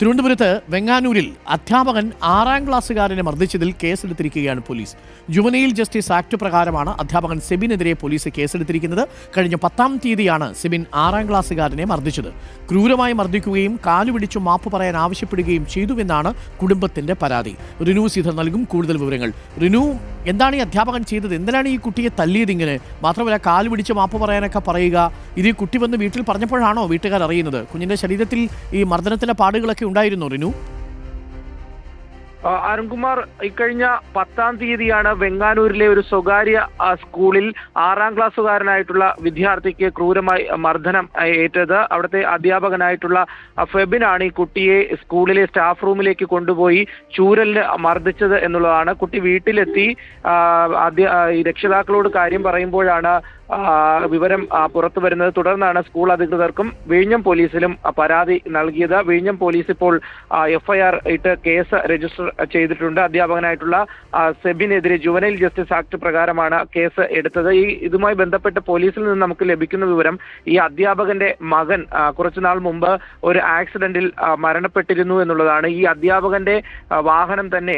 തിരുവനന്തപുരത്ത് വെങ്ങാനൂരിൽ അധ്യാപകൻ ആറാം ക്ലാസ്സുകാരനെ മർദ്ദിച്ചതിൽ കേസെടുത്തിരിക്കുകയാണ് പോലീസ്. ജുവനൈൽ ജസ്റ്റിസ് ആക്ട് പ്രകാരമാണ് അധ്യാപകൻ സെബിനെതിരെ പോലീസ് കേസെടുത്തിരിക്കുന്നത്. കഴിഞ്ഞ പത്താം തീയതിയാണ് സെബിൻ ആറാം ക്ലാസ്സുകാരനെ മർദ്ദിച്ചത്. ക്രൂരമായി മർദ്ദിക്കുകയും കാലുപിടിച്ചു മാപ്പ് പറയാൻ ആവശ്യപ്പെടുകയും ചെയ്തുവെന്നാണ് കുടുംബത്തിന്റെ പരാതി. റിനു സീധർ നൽകും കൂടുതൽ വിവരങ്ങൾ. റിനു എന്താണ് ഈ അധ്യാപകൻ ചെയ്തത്? എന്തിനാണ് ഈ കുട്ടിയെ തല്ലിയത് ഇങ്ങനെ? മാത്രമല്ല കാൽ പിടിച്ച് മാപ്പ് പറയാനൊക്കെ പറയുക. ഇത് ഈ കുട്ടി വന്ന് വീട്ടിൽ പറഞ്ഞപ്പോഴാണോ വീട്ടുകാർ അറിയുന്നത് കുഞ്ഞിന്റെ ശരീരത്തിൽ ഈ മർദ്ദനത്തിന്റെ പാടുകളൊക്കെ ഉണ്ടായിരുന്നു റിനു? അരുൺകുമാർ ഇക്കഴിഞ്ഞ പത്താം തീയതിയാണ് വെങ്ങാനൂരിലെ ഒരു സ്വകാര്യ സ്കൂളിൽ ആറാം ക്ലാസ്സുകാരനായിട്ടുള്ള വിദ്യാർത്ഥിക്ക് ക്രൂരമായി മർദ്ദനം ഏറ്റത്. അവിടുത്തെ അധ്യാപകനായിട്ടുള്ള ഫെബിനാണ് ഈ കുട്ടിയെ സ്കൂളിലെ സ്റ്റാഫ് റൂമിലേക്ക് കൊണ്ടുപോയി ചൂരലിന് മർദ്ദിച്ചത് എന്നുള്ളതാണ്. കുട്ടി വീട്ടിലെത്തി രക്ഷിതാക്കളോട് കാര്യം പറയുമ്പോഴാണ് വിവരം പുറത്തു വരുന്നത്. തുടർന്നാണ് സ്കൂൾ അധികൃതർക്കും വിഴിഞ്ഞം പോലീസിലും പരാതി നൽകിയത്. വിഴിഞ്ഞം പോലീസ് ഇപ്പോൾ എഫ്ഐആർ ഇട്ട് കേസ് രജിസ്റ്റർ ചെയ്തിട്ടുണ്ട്. അധ്യാപകനായിട്ടുള്ള സെബിനെതിരെ ജുവനൈൽ ജസ്റ്റിസ് ആക്ട് പ്രകാരമാണ് കേസ് എടുത്തത്. ഈ ഇതുമായി ബന്ധപ്പെട്ട് പോലീസിൽ നിന്ന് നമുക്ക് ലഭിക്കുന്ന വിവരം ഈ അധ്യാപകന്റെ മകൻ കുറച്ചുനാൾ മുമ്പ് ഒരു ആക്സിഡന്റിൽ മരണപ്പെട്ടിരുന്നു എന്നുള്ളതാണ്. ഈ അധ്യാപകന്റെ വാഹനം തന്നെ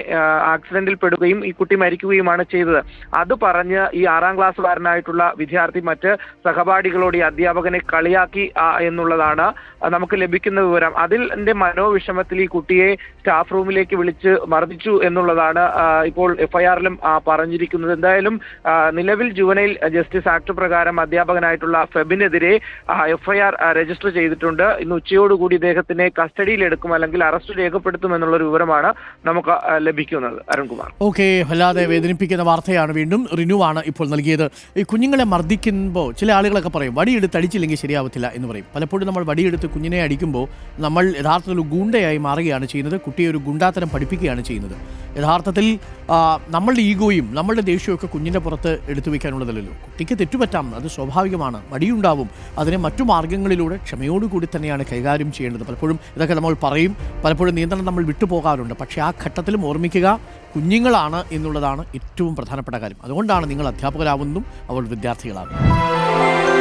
ആക്സിഡന്റിൽ പെടുകയും ഈ കുട്ടി മരിക്കുകയുമാണ് ചെയ്തത്. അത് പറഞ്ഞ് ഈ ആറാം ക്ലാസ്സുകാരനായിട്ടുള്ള വിദ്യാർത്ഥി മറ്റ് സഹപാഠികളോട് ഈ അധ്യാപകനെ കളിയാക്കി എന്നുള്ളതാണ് നമുക്ക് ലഭിക്കുന്ന വിവരം. അതിന്റെ മനോവിഷമത്തിൽ ഈ കുട്ടിയെ സ്റ്റാഫ് റൂമിലേക്ക് വിളിച്ച് മർദ്ദിച്ചു എന്നുള്ളതാണ് ഇപ്പോൾ എഫ്ഐആറിലും പറഞ്ഞിരിക്കുന്നത്. എന്തായാലും നിലവിൽ ജുവനൈൽ ജസ്റ്റിസ് ആക്ട് പ്രകാരം അധ്യാപകനായിട്ടുള്ള ഫെബിനെതിരെ എഫ്ഐആർ രജിസ്റ്റർ ചെയ്തിട്ടുണ്ട്. ഇന്ന് ഉച്ചയോടുകൂടി ഇദ്ദേഹത്തിനെ കസ്റ്റഡിയിലെടുക്കും അല്ലെങ്കിൽ അറസ്റ്റ് രേഖപ്പെടുത്തും എന്നുള്ള ഒരു വിവരമാണ് നമുക്ക് ലഭിക്കുന്നത്. അരുൺകുമാർ. ഓക്കെ വല്ലാതെ വേദനിപ്പിക്കുന്ന വാർത്തയാണ് വീണ്ടും റിന്യൂ ആണ് ഇപ്പോൾ നൽകിയത്. ഈ കുഞ്ഞുങ്ങളെ മർദ്ദിക്കുമ്പോൾ ചില ആളുകളൊക്കെ പറയും വടിയെടുത്ത് അടിച്ചില്ലെങ്കിൽ ശരിയാവത്തില്ല എന്ന് പറയും. പലപ്പോഴും നമ്മൾ വടിയെടുത്ത് കുഞ്ഞിനെ അടിക്കുമ്പോൾ നമ്മൾ യഥാർത്ഥത്തിൽ ഒരു ഗുണ്ടയായി മാറുകയാണ് ചെയ്യുന്നത് കുട്ടിയെ ഒരു ഗുണ്ടാത്തരം പഠിപ്പിക്കുകയാണ് ചെയ്യുന്നത്. യഥാർത്ഥത്തിൽ നമ്മളുടെ ഈഗോയും നമ്മളുടെ ദേഷ്യവും ഒക്കെ കുഞ്ഞിന്റെ പുറത്ത് എടുത്തു വയ്ക്കാനുള്ളതല്ലല്ലോ. കുട്ടിക്ക് തെറ്റുപറ്റാം അത് സ്വാഭാവികമാണ് വടിയുണ്ടാവും അതിനെ മറ്റു മാർഗങ്ങളിലൂടെ ക്ഷമയോടുകൂടി തന്നെയാണ് കൈകാര്യം ചെയ്യേണ്ടത്. പലപ്പോഴും ഇതൊക്കെ നമ്മൾ പറയും പലപ്പോഴും നിയന്ത്രണം നമ്മൾ വിട്ടുപോകാറുണ്ട് പക്ഷേ ആ ഘട്ടത്തിലും ഓർമ്മിക്കുക കുഞ്ഞുങ്ങളാണ് എന്നുള്ളതാണ് ഏറ്റവും പ്രധാനപ്പെട്ട കാര്യം. അതുകൊണ്ടാണ് നിങ്ങൾ അധ്യാപകരാവുന്നതും അവൾ വിദ്യാർത്ഥികളാകുന്നതും.